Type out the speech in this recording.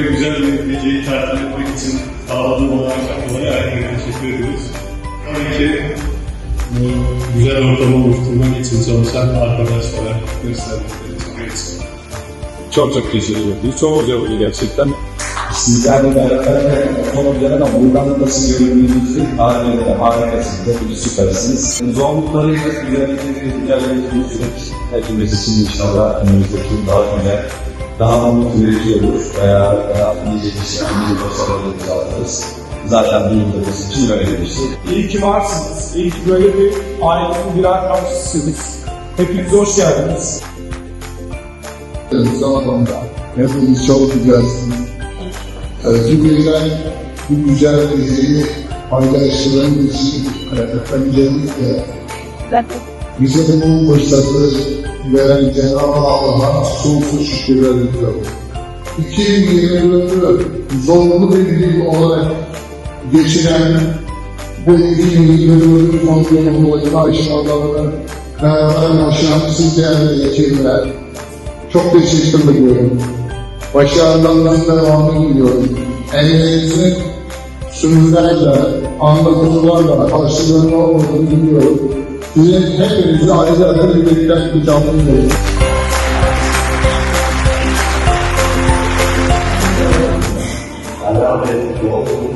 Böyle güzel bir geceyi tertip etmek için sağladığım olarak dolayı herkese teşekkür ediyoruz. Tabii ki bu güzel ortamı oluşturmak için çalışan arkadaşlara gösterdikleri için. Çok çok teşekkür ederiz. Çok güzel oldu gerçekten. Sizlerle beraber ama buradan nasıl göründüğünüzü harika, harikasınız. Hepiniz süpersiniz. Zorluklarıyla güzellikleri, güzellikleri süreç hepimiz için inşallah önümüzdeki daha güzel, daha mutlu olur veya şey, nice başarılı sağlarız. Zaten bizim için böyle bir şey. İyi ki varsınız. İyi ki böyle bir ailenin birer parçasısınız. Hepiniz hoş geldiniz. zamanında. Hepiniz çok güzelsiniz. Türkiye'den bu güzel geceyi paylaştığım için öncelikle bize bu fırsatı veren Cenab-ı Allah'a sonsuz şükürler ediyorum. 2024'ü zorlu bir yıl olarak geçiren bu 2024'ün fonlarının boyunca aşağılarını beraber başlayan sizlerle geçirdiler. Çok teşekkür ediyorum. Başarılarından devamı diliyorum. Emeğinizin sürülerle, anlatılarla karşılığını olduğunu biliyorum. Üyelik hepinizi ayrıca özel yürekten kucağımız olsun. Allah'a emanet olun.